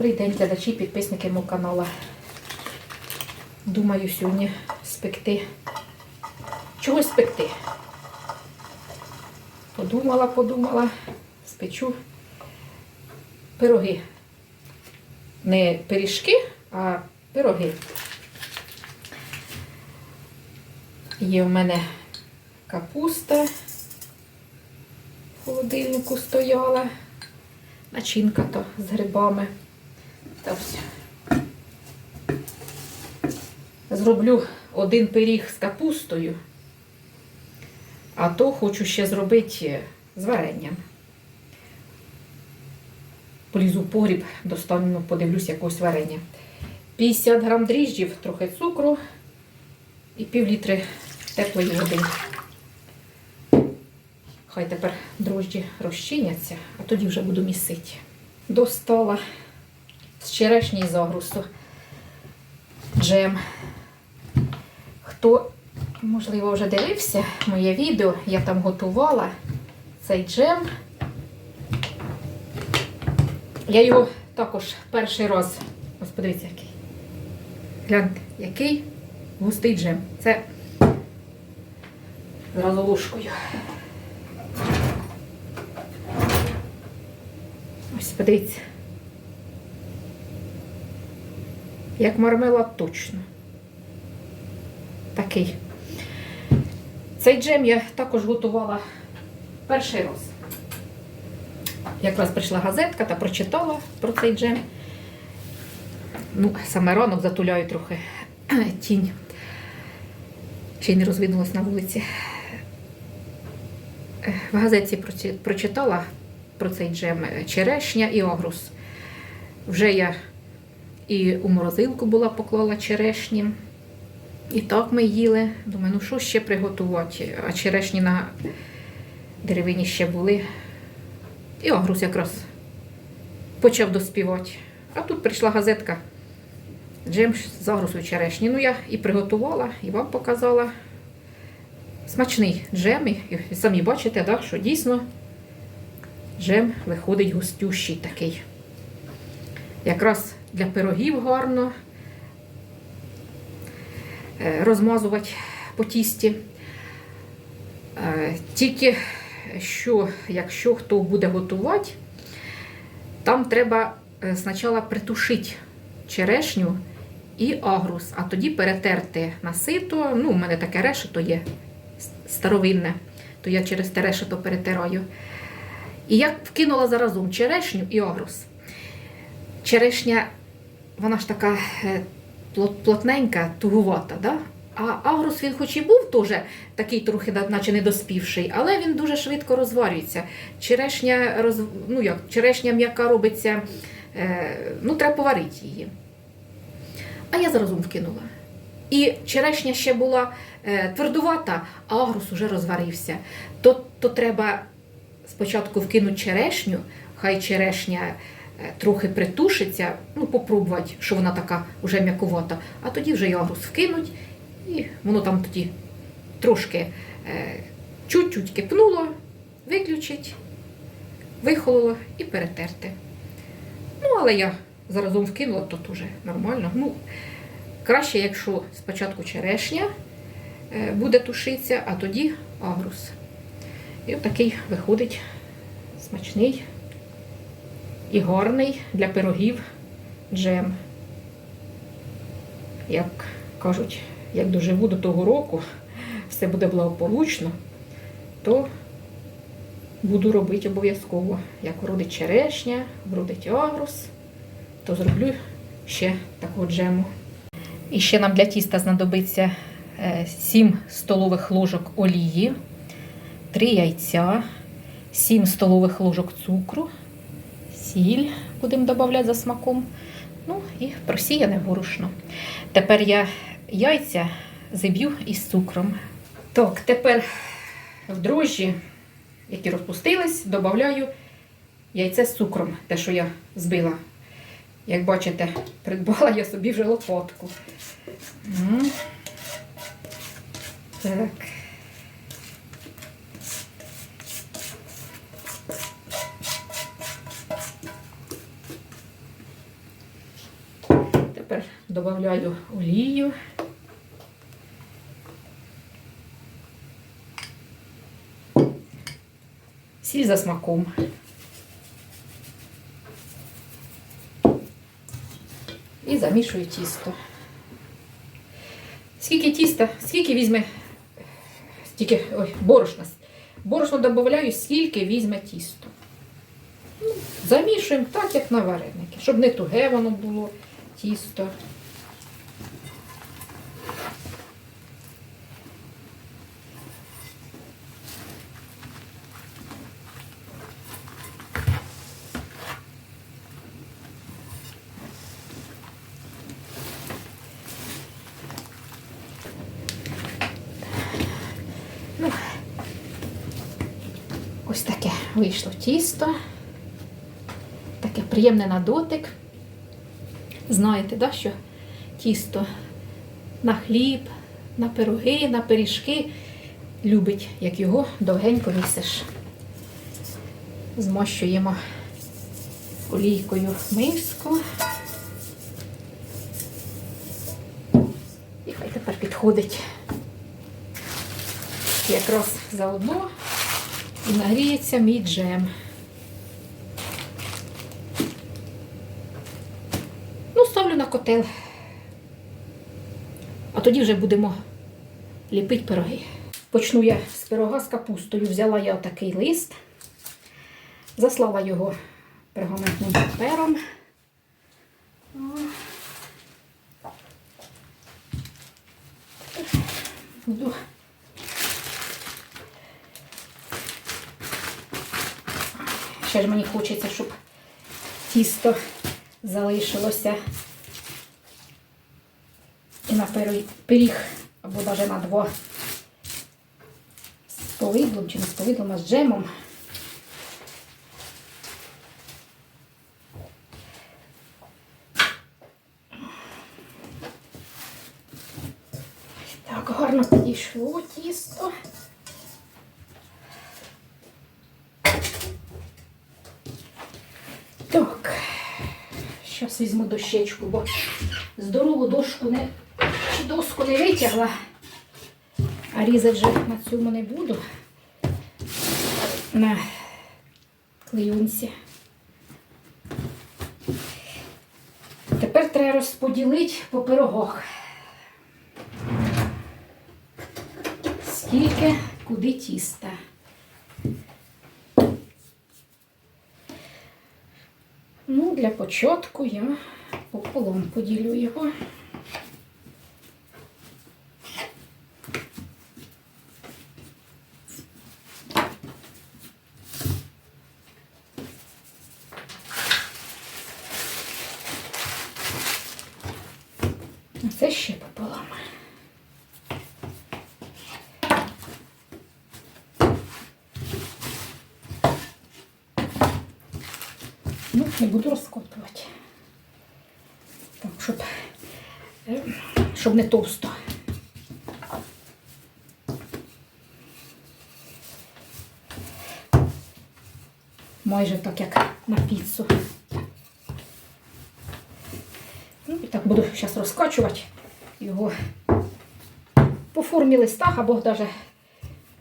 Добрий день, глядачі, підписники мого каналу. Думаю, сьогодні спекти. Чогось спекти. Подумала, подумала, спечу пироги. Не пиріжки, а пироги. Є в мене капуста в холодильнику стояла. Начинка то з грибами. Та все. Зроблю один пиріг з капустою, а то хочу ще зробити з варенням. Полізу в погріб, достану, подивлюсь якогось варення. 50 грам дріжджів, трохи цукру і пів літри теплої води. Хай тепер дрожджі розчиняться, а тоді вже буду місити. Достала з черешні і загрусту. Джем. Хто, можливо, вже дивився моє відео, я там готувала цей джем. Я його також перший раз. Ось подивіться, який. Гляньте, який густий джем. Це зразу ложкою. Ось подивіться. Як мармелад точно. Такий. Цей джем я також готувала перший раз. Якраз прийшла газетка та прочитала про цей джем. Ну, саме ранок затуляю трохи тінь. Ще й не розвинулась на вулиці. В газеті прочитала про цей джем черешня і огрус. Вже я і у морозилку була поклала черешні. І так ми їли. Думаю, ну що ще приготувати? А черешні на деревині ще були. І огрус якраз почав доспівати. А тут прийшла газетка. Джем з агрусу черешні. Ну, я і приготувала, і вам показала. Смачний джем. І самі бачите, да, що дійсно джем виходить густющий такий. Якраз для пирогів гарно е, розмазувати по тісті. Е, Тільки що, якщо хто буде готувати, там треба е, спочатку притушити черешню і агрус, а тоді перетерти на сито. Ну, у мене таке решето є старовинне, то я через те решето перетираю. І я вкинула заразом черешню і агрус. Черешня, вона ж така е, плотненька, тугувата, да? а агрус він хоч і був теж такий трохи, наче недоспівший, але він дуже швидко розварюється. Черешня, роз... ну як, черешня м'яка робиться, е, ну треба поварити її. А я заразом вкинула. І черешня ще була е, твердувата, а агрус уже розварився. То, то треба спочатку вкинути черешню, хай черешня трохи притушиться, ну, попробувати, що вона така вже м'якувата, а тоді вже й агрус вкинуть, і воно там тоді трошки е, чуть-чуть кипнуло, виключить, вихололо і перетерти. Ну, але я заразом вкинула, то дуже нормально. Ну, краще, якщо спочатку черешня е, буде тушитися, а тоді агрус. І отакий виходить смачний і гарний для пирогів джем. Як кажуть, як доживу до того року, все буде благополучно, то буду робити обов'язково. Як вродить черешня, вродить агрус, то зроблю ще такого джему. І ще нам для тіста знадобиться 7 столових ложок олії, 3 яйця, 7 столових ложок цукру, сіль будемо додавати за смаком. Ну і просіяне борошно. Тепер я яйця зиб'ю із цукром. Так, тепер в дрожжі, які розпустились, додаю яйце з цукром, те, що я збила. Як бачите, придбала я собі вже лопатку. Так. Тепер додаю олію. Сіль за смаком. І замішую тісто. Скільки тіста, скільки візьме, стільки, ой, борошна. Борошно додаю, скільки візьме тісто. Замішуємо так, як на вареники, щоб не туге воно було тісто. Ну, ось таке вийшло тісто. Таке приємне на дотик. Знаєте, да, що тісто на хліб, на пироги, на пиріжки любить, як його довгенько місиш. Змощуємо олійкою миску. І хай тепер підходить якраз заодно і нагріється мій джем. Ну, ставлю на котел. А тоді вже будемо ліпити пироги. Почну я з пирога з капустою. Взяла я отакий лист, заслала його пергаментним папером. Буду Ще ж мені хочеться, щоб тісто залишилося і на пирі- пиріг, або навіть на два з повидлом чи не з повидлом, а з джемом. Так, гарно підійшло тісто. Так, візьму дощечку, бо здорову дошку не, доску не витягла, а різати вже на цьому не буду. На клеюнці. Тепер треба розподілити по пирогах. Скільки куди тіста. Ну, для початку я пополам поділю його. А Це ще пополам. Ну, не буду розкопувати. Так, щоб, е, щоб не товсто. Майже так, як на піцу. Ну, і так буду зараз розкачувати його по формі листа або навіть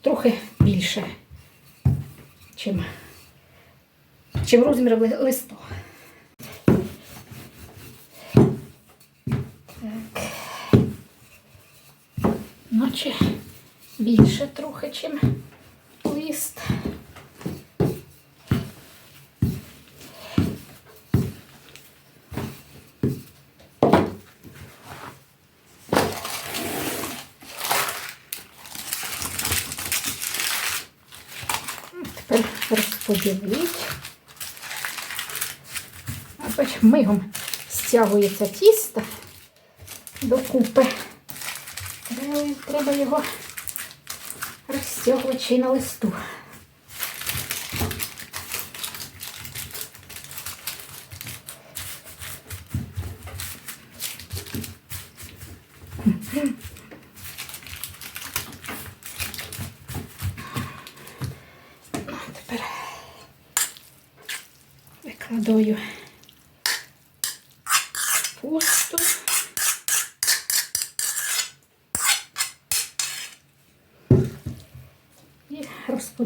трохи більше, чим чим розмір ли- листу. Так. Наче чим лист. Тепер розподілити. А мигом стягується тісто докупи. Треба його розтягувати ще на листу. Тепер викладаю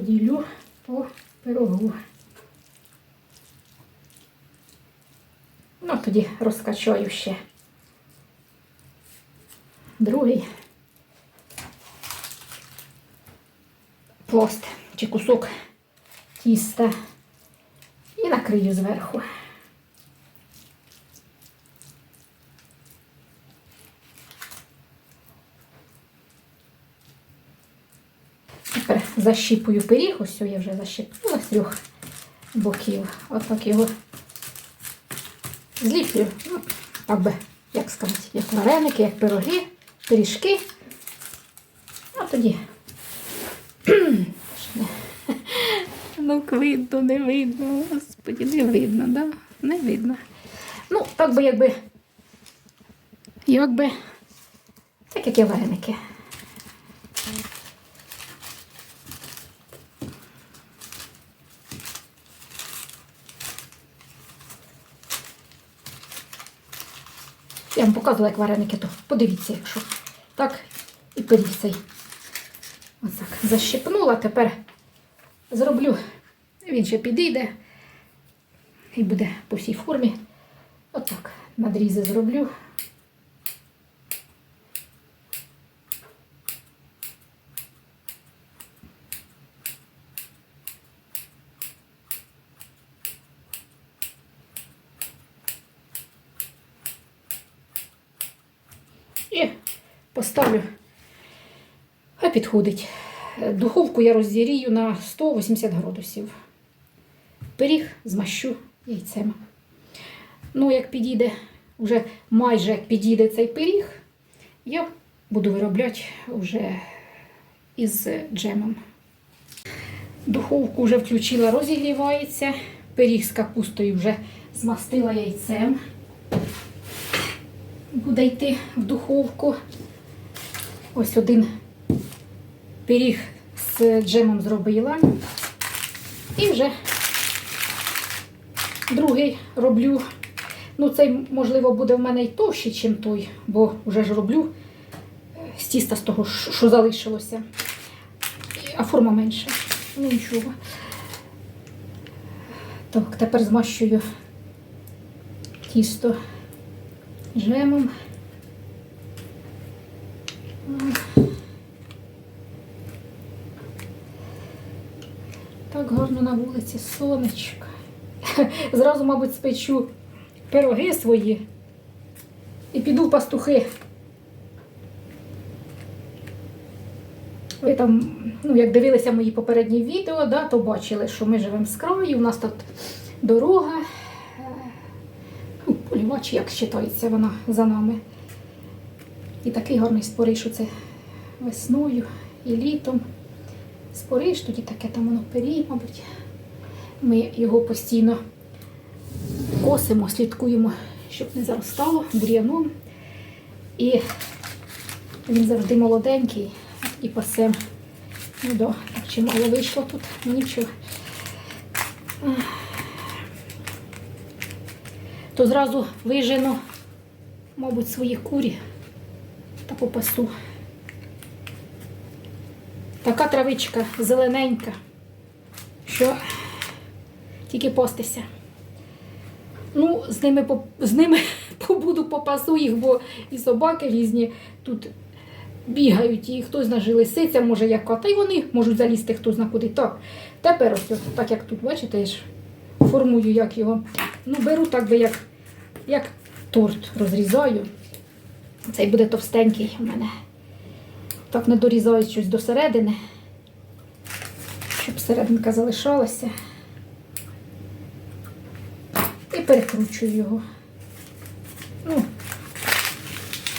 розподілю по пирогу. Ну, тоді розкачаю ще другий пласт чи кусок тіста і накрию зверху. Тепер защіпую пиріг, ось я вже защіпнула з трьох боків. Отак його зліплю. Ну, так би, як сказати, як вареники, як пироги, пиріжки. А тоді. Ну, видно, не видно, господі, не видно, да? Не видно. Ну, так би якби. Якби. Так як є вареники. Я вам показувала, як вареники, то подивіться, якщо так, і пиріг цей. Ось так. Защипнула, тепер зроблю. Він ще підійде і буде по всій формі. Отак. Надрізи зроблю. І поставлю. А підходить. Духовку я розігрію на 180 градусів. Пиріг змащу яйцем. Ну, як підійде, вже майже підійде цей пиріг, я буду виробляти вже із джемом. Духовку вже включила, розігрівається. Пиріг з капустою вже змастила яйцем. Буде йти в духовку. Ось один пиріг з джемом зробила. І вже другий роблю. Ну, цей, можливо, буде в мене й товщий, ніж той, бо вже ж роблю з тіста з того, що залишилося. А форма менша. Ну нічого. Так, тепер змащую тісто джемом. Так гарно на вулиці сонечко. Зразу, мабуть, спечу пироги свої і піду в пастухи. Ви там, ну, як дивилися мої попередні відео, да, то бачили, що ми живемо з краю, у нас тут дорога, ну, як вважається вона за нами. І такий гарний спориш, що це весною і літом. Спориш, тоді таке там воно пирій, мабуть. Ми його постійно косимо, слідкуємо, щоб не заростало бур'яном. І він завжди молоденький і пасем. Ну да, так чимало вийшло тут, нічого. То зразу вижену, мабуть, свої курі та попасу. Така травичка зелененька, що тільки постися. Ну, з ними з ними побуду попасу їх, бо і собаки різні тут бігають, і хтось знає лисиця, може яка, та й вони можуть залізти хто зна куди. Так, тепер ось так як тут, бачите, я ж формую як його. Ну, беру так би, як, як торт розрізаю. Цей буде товстенький у мене. Так не дорізаю щось до середини, щоб серединка залишалася. І перекручую його. Ну,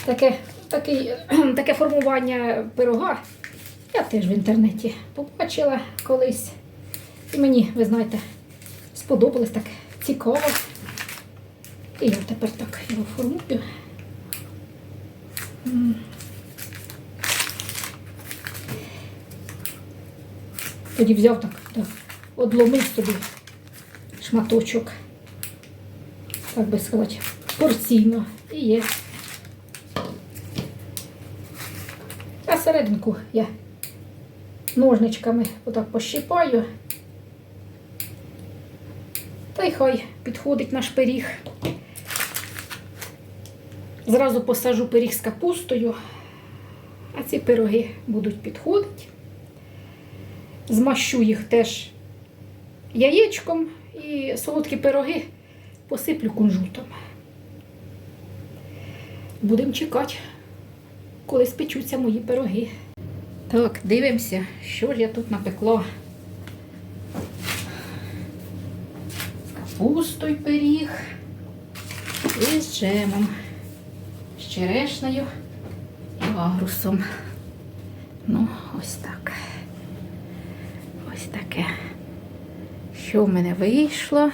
таке, такий, таке формування пирога я теж в інтернеті побачила колись. І мені, ви знаєте, сподобалось так цікаво. І я тепер так його формую. Тоді взяв так, так одломив собі шматочок, так би сказати, порційно і є. А серединку я ножничками отак пощипаю. Та й хай підходить наш пиріг. Зразу посажу пиріг з капустою, а ці пироги будуть підходити. Змащу їх теж яєчком і солодкі пироги посиплю кунжутом. Будемо чекати, коли спечуться мої пироги. Так, дивимося, що ж я тут напекла. З капустою пиріг і з джемом, з черешнею і агрусом. Ну, ось так. Таке. Що в мене вийшло?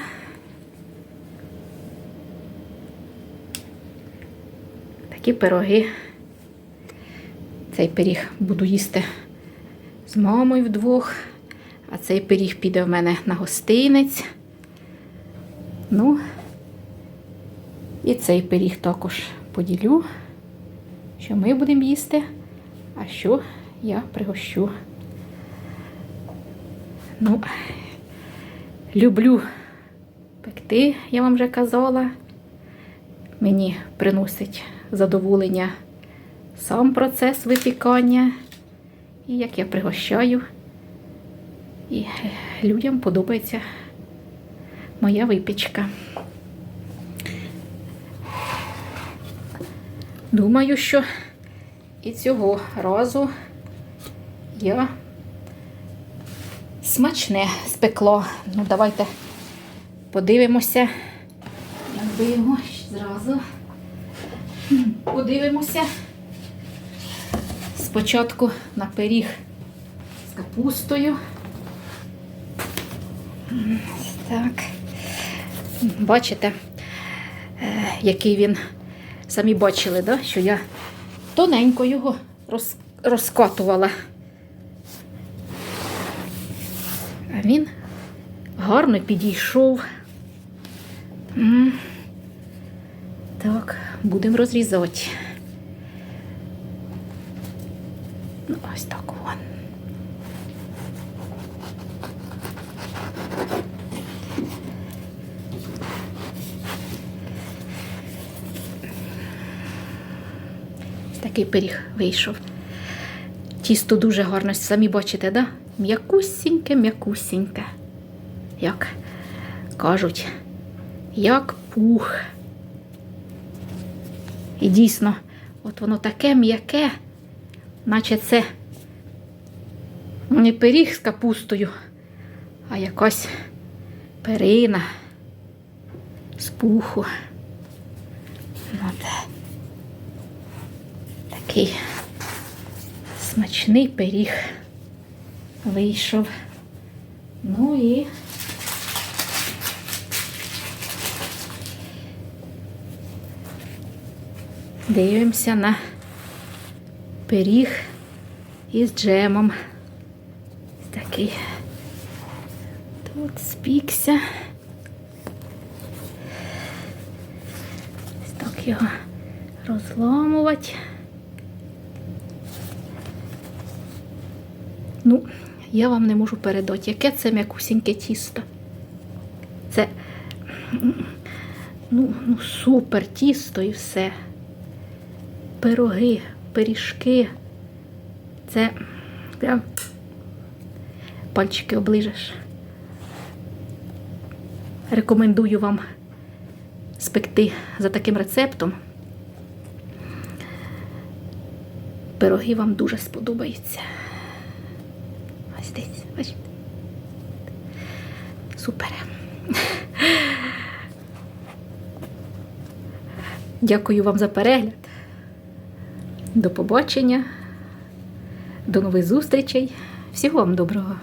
Такі пироги. Цей пиріг буду їсти з мамою вдвох, а цей пиріг піде в мене на гостинець. Ну, і цей пиріг також поділю, що ми будемо їсти, а що я пригощу. Ну, люблю пекти, я вам вже казала. Мені приносить задоволення сам процес випікання, і як я пригощаю. І людям подобається моя випічка. Думаю, що і цього разу я смачне спекла. Ну, давайте подивимося. Якби зразу подивимося. Спочатку на пиріг з капустою. Так. Бачите, е, який він, самі бачили, да? що я тоненько його розкатувала. А він гарно підійшов. Так, будемо розрізати. Ну, ось так вон. Такий пиріг вийшов. Тісто дуже гарно, самі бачите, да? М'якусіньке, м'якусіньке. Як кажуть, як пух. І дійсно, от воно таке м'яке, наче це не пиріг з капустою, а якась перина з пуху. От. Такий смачний пиріг вийшов. Ну і дивимося на пиріг із джемом. Такий тут спікся. Так його розламувати. Ну, я вам не можу передати, яке це м'якусіньке тісто. Це ну, ну, супер тісто і все. Пироги, пиріжки. Це прям пальчики оближеш. Рекомендую вам спекти за таким рецептом. Пироги вам дуже сподобаються. Ось бачите? Супер. Дякую вам за перегляд. До побачення. До нових зустрічей. Всього вам доброго.